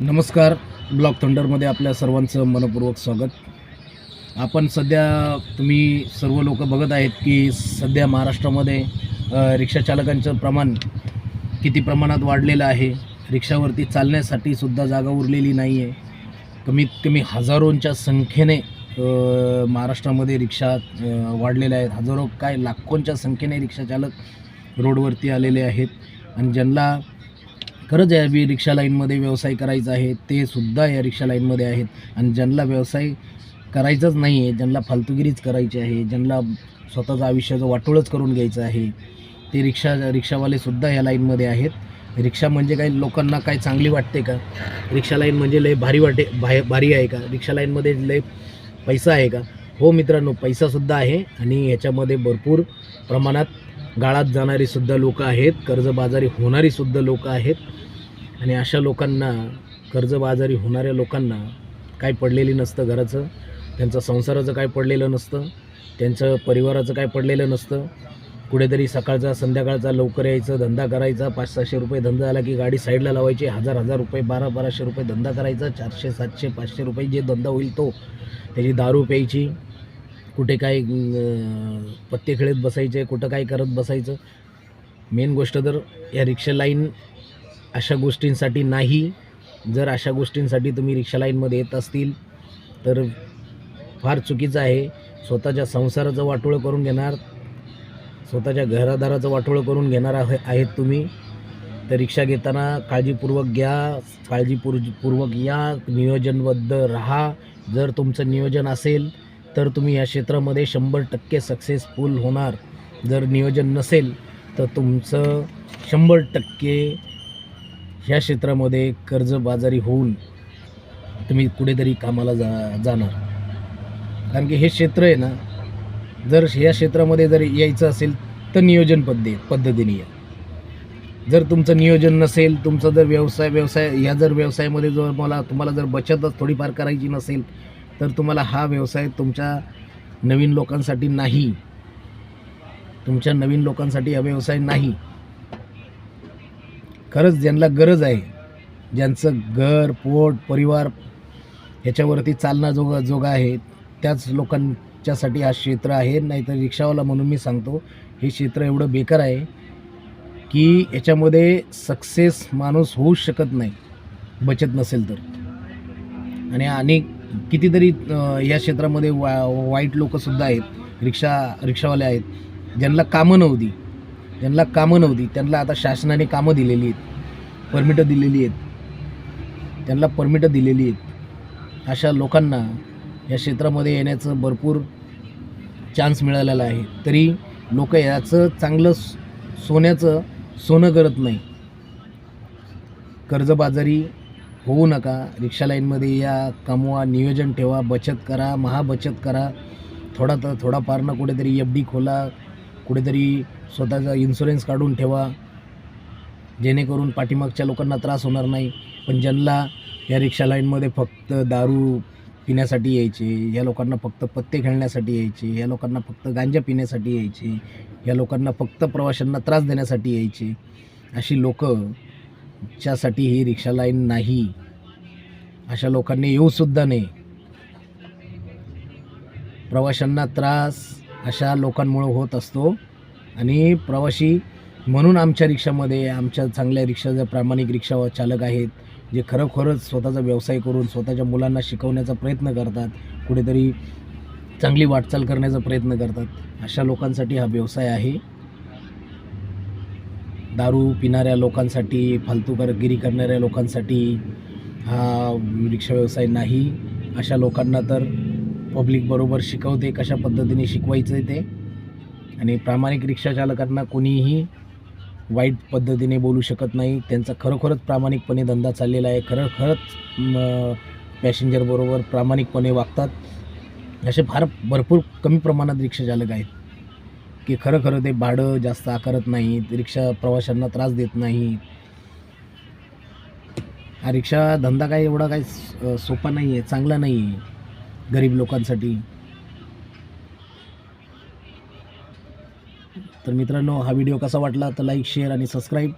नमस्कार ब्लॉक थंडरमध्ये आपल्या सर्वांचं मनपूर्वक स्वागत. आपण सध्या तुम्ही सर्व लोक बघत आहेत की सध्या महाराष्ट्रामध्ये रिक्षाचालकांचं प्रमाण किती प्रमाणात वाढलेलं आहे. रिक्षावरती चालण्यासाठी सुद्धा जागा उरलेली नाही आहे कमीत कमी हजारोंच्या संख्येने महाराष्ट्रामध्ये रिक्षा वाढलेल्या आहेत. हजारो काय लाखोंच्या संख्येने रिक्षाचालक रोडवरती आलेले आहेत. आणि ज्यांना खरंच या बी रिक्षा लाईनमध्ये व्यवसाय करायचा आहे ते सुद्धा या रिक्षा लाईनमध्ये आहेत. आणि ज्यांना व्यवसाय करायचाच नाही आहे ज्यांना फालतुगिरीच करायची आहे ज्यांना स्वतःचं आयुष्याचं वाटोळच करून घ्यायचं आहे ते रिक्षा रिक्षावाले सुद्धा या लाईनमध्ये आहेत. रिक्षा म्हणजे काही लोकांना काय चांगली वाटते का? रिक्षा लाईन म्हणजे लय भारी वाटे भाय भारी आहे का? रिक्षा लाईनमध्ये लय पैसा आहे का? हो मित्रांनो पैसासुद्धा आहे आणि ह्याच्यामध्ये भरपूर प्रमाणात गाळात जाणारीसुद्धा लोकं आहेत कर्जबाजारी होणारीसुद्धा लोकं आहेत. आणि अशा लोकांना कर्जबाजारी होणाऱ्या लोकांना काय पडलेली नसतं घराचं. त्यांचं संसाराचं काय पडलेलं नसतं. त्यांचं परिवाराचं काय पडलेलं नसतं. कुठेतरी सकाळचा संध्याकाळचा लवकर यायचं धंदा करायचा पाच सहाशे रुपये धंदा आला की गाडी साईडला लावायची हजार हजार रुपये बारा बाराशे रुपये धंदा करायचा चारशे सातशे पाचशे रुपये जे धंदा होईल तो. त्याची दारू प्यायची कुठे काय पत्ते खेळत बसायचे कुठं काय करत बसायचं. मेन गोष्ट तर या रिक्षा लाईन अशा गोष्टींसाठी नाही. जर अशा गोष्टींसाठी तुम्ही रिक्षा लाईनमध्ये येत असतील तर फार चुकीचं आहे. स्वतःच्या संसाराचं वाटोळं करून घेणार स्वतःच्या घरादाराचं वाटोळं करून घेणार आहे आहेत तुम्ही. तर रिक्षा घेताना काळजीपूर्वक घ्या काळजीपूर पूर्वक या नियोजनबद्ध राहा. जर तुमचं नियोजन असेल तर तुम्ही या क्षेत्रामध्ये शंभर टक्के सक्सेसफुल होणार. जर नियोजन नसेल तर तुमचं शंभर टक्के ह्या क्षेत्रामध्ये कर्जबाजारी होऊन तुम्ही कुठेतरी कामाला जा जाणार. कारण की हे क्षेत्र आहे ना जर या क्षेत्रामध्ये जर यायचं असेल तर नियोजन पद्धती पद्धतीने या. जर तुमचं नियोजन नसेल तुमचा जर व्यवसाय व्यवसाय या जर व्यवसायामध्ये जर मला तुम्हाला जर बचतच थोडीफार करायची नसेल तर तुम्हाला हा व्यवसाय तुमच्या नवीन लोकांसाठी नाही. तुमच्या नवीन लोकांसाठी हा व्यवसाय नाही. खरंच ज्यांना गरज आहे ज्यांचं घर पोट परिवार ह्याच्यावरती चालना जोगा जोगा आहे त्याच लोकांच्यासाठी हा क्षेत्र आहे. नाहीतर रिक्षावाला म्हणून मी सांगतो हे क्षेत्र एवढं बेकार आहे की याच्यामध्ये सक्सेस माणूस होऊ शकत नाही बचत नसेल तर. आणि अनेक कितीतरी या क्षेत्रामध्ये वा वाईट लोकंसुद्धा आहेत. रिक्षा रिक्षावाले आहेत. ज्यांना कामं नव्हती ज्यांना कामं नव्हती त्यांना आता शासनाने कामं दिलेली आहेत. परमिटं दिलेली आहेत. त्यांना परमिटं दिलेली आहेत. अशा लोकांना या क्षेत्रामध्ये येण्याचं भरपूर चान्स मिळालेला आहे. तरी लोक याचं चांगलं स- सोन्याचं सोनं करत नाही. कर्जबाजारी होऊ नका. रिक्षा लाईनमध्ये या कमवा नियोजन ठेवा बचत करा महाबचत करा. थोडा तर थोडाफार ना कुठेतरी एफ डी खोला कुठेतरी स्वतःचा इन्शुरन्स काढून ठेवा. जेणेकरून पाठीमागच्या लोकांना त्रास होणार नाही. पण ज्यांना या रिक्षा लाईनमध्ये फक्त दारू पिण्यासाठी यायचे या लोकांना फक्त पत्ते खेळण्यासाठी यायचे या लोकांना फक्त गांजा पिण्यासाठी यायचे या लोकांना फक्त प्रवाशांना त्रास देण्यासाठी यायचे अशी लोक च्यासाठी ही रिक्षा लाईन नाही. अशा लोकांनी येऊसुद्धा नाही प्रवाशांना त्रास अशा लोकांमुळं होत असतो. आणि प्रवासी म्हणून आमच्या रिक्षामध्ये आमच्या चांगल्या रिक्षा ज्या प्रामाणिक रिक्षा चालक आहेत जे खरोखरच स्वतःचा व्यवसाय करून स्वतःच्या मुलांना शिकवण्याचा प्रयत्न करतात कुठेतरी चांगली वाटचाल करण्याचा प्रयत्न करतात अशा लोकांसाठी हा व्यवसाय आहे. दारू पिणाऱ्या लोकांसाठी फालतूगिरी करणाऱ्या लोकांसाठी हा रिक्षा व्यवसाय नाही. अशा लोकांना तर पब्लिक बरोबर शिकवते कशा पद्धतीने शिकवायचं ते. आणि प्रामाणिक रिक्षाचालकांना कोणीही वाईट पद्धतीने बोलू शकत नाही. त्यांचा खरोखरच प्रामाणिकपणे धंदा चाललेला आहे. खरं खरंच पॅसेंजरबरोबर प्रामाणिकपणे वागतात. असे फार भरपूर कमी प्रमाणात रिक्षाचालक आहेत. की खरं खरं ते भाडं जास्त आकारत नाहीत रिक्षा प्रवाशांना त्रास देत नाहीत. हा रिक्षा धंदा काय एवढा काही सोपा नाही आहे चांगला नाही आहे गरीब लोकांसाठी. तर मित्रांनो हा व्हिडिओ कसा वाटला तर लाईक शेअर आणि सबस्क्राईब.